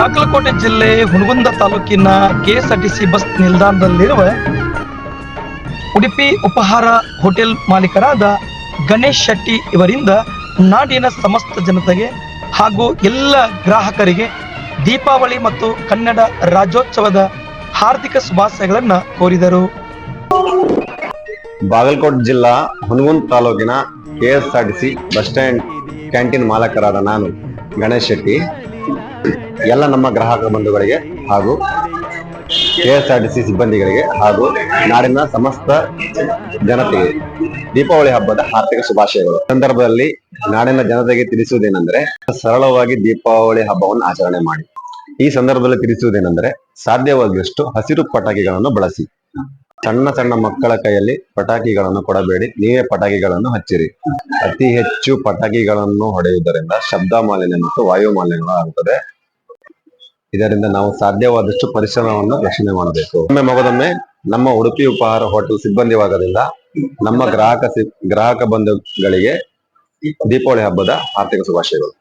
ಬಾಗಲಕೋಟೆ ಜಿಲ್ಲೆ ಹುಣಗುಂದ ತಾಲೂಕಿನ KSRTC bus ನಿಲ್ದಾಣದಲ್ಲಿರುವ Udupi ಉಪಹಾರ ಹೋಟೆಲ್ ಮಾಲೀಕರಾದ ಗಣೇಶ್ ಶೆಟ್ಟಿ ಇವರಿಂದ ನಾಡಿನ ಸಮಸ್ತ ಜನತೆಗೆ ಹಾಗೂ ಎಲ್ಲ ಗ್ರಾಹಕರಿಗೆ ದೀಪಾವಳಿ ಮತ್ತು ಕನ್ನಡ ರಾಜ್ಯೋತ್ಸವದ ಹಾರ್ದಿಕ ಶುಭಾಶಯಗಳನ್ನು ಕೋರಿದರು. ಬಾಗಲಕೋಟೆ ಜಿಲ್ಲಾ ಹುನಗುಂದ್ ತಾಲೂಕಿನ ಕೆಎಸ್ಆರ್ಟಿಸಿ ಬಸ್ ಸ್ಟ್ಯಾಂಡ್ ಕ್ಯಾಂಟೀನ್ ಮಾಲಕರಾದ ನಾನು ಗಣೇಶ್ ಶೆಟ್ಟಿ. ಎಲ್ಲ ನಮ್ಮ ಗ್ರಾಹಕ ಬಂಧುಗಳಿಗೆ ಹಾಗೂ ಕೆಎಸ್ಆರ್ಟಿಸಿ ಸಿಬ್ಬಂದಿಗಳಿಗೆ ಹಾಗೂ ನಾಡಿನ ಸಮಸ್ತ ಜನತೆಗೆ ದೀಪಾವಳಿ ಹಬ್ಬದ ಆರ್ಥಿಕ ಶುಭಾಶಯಗಳು. ಸಂದರ್ಭದಲ್ಲಿ ನಾಡಿನ ಜನತೆಗೆ ತಿಳಿಸುವುದೇನೆಂದರೆ, ಸರಳವಾಗಿ ದೀಪಾವಳಿ ಹಬ್ಬವನ್ನು ಆಚರಣೆ ಮಾಡಿ. ಈ ಸಂದರ್ಭದಲ್ಲಿ ತಿಳಿಸುವುದೇನೆಂದರೆ, ಸಾಧ್ಯವಾದಷ್ಟು ಹಸಿರು ಪಟಾಕಿಗಳನ್ನು ಬಳಸಿ. ಸಣ್ಣ ಸಣ್ಣ ಮಕ್ಕಳ ಕೈಯಲ್ಲಿ ಪಟಾಕಿಗಳನ್ನು ಕೊಡಬೇಡಿ. ನೀವೇ ಪಟಾಕಿಗಳನ್ನು ಹಚ್ಚಿರಿ. ಅತಿ ಹೆಚ್ಚು ಪಟಾಕಿಗಳನ್ನು ಹೊಡೆಯುವುದರಿಂದ ಶಬ್ದ ಮಾಲಿನ್ಯ ಮತ್ತು ವಾಯು ಮಾಲಿನ್ಯ ಆಗುತ್ತದೆ. ಇದರಿಂದ ನಾವು ಸಾಧ್ಯವಾದಷ್ಟು ಪರಿಸರವನ್ನು ರಕ್ಷಣೆ ಮಾಡಬೇಕು. ಒಮ್ಮೆ ಮಗದೊಮ್ಮೆ ನಮ್ಮ ಉಡುಪಿ ಉಪಹಾರ ಹೋಟೆಲ್ ಸಿಬ್ಬಂದಿ ನಮ್ಮ ಗ್ರಾಹಕ ಗ್ರಾಹಕ ಬಂಧುಗಳಿಗೆ ದೀಪಾವಳಿ ಹಬ್ಬದ ಆರ್ಥಿಕ ಶುಭಾಶಯಗಳು.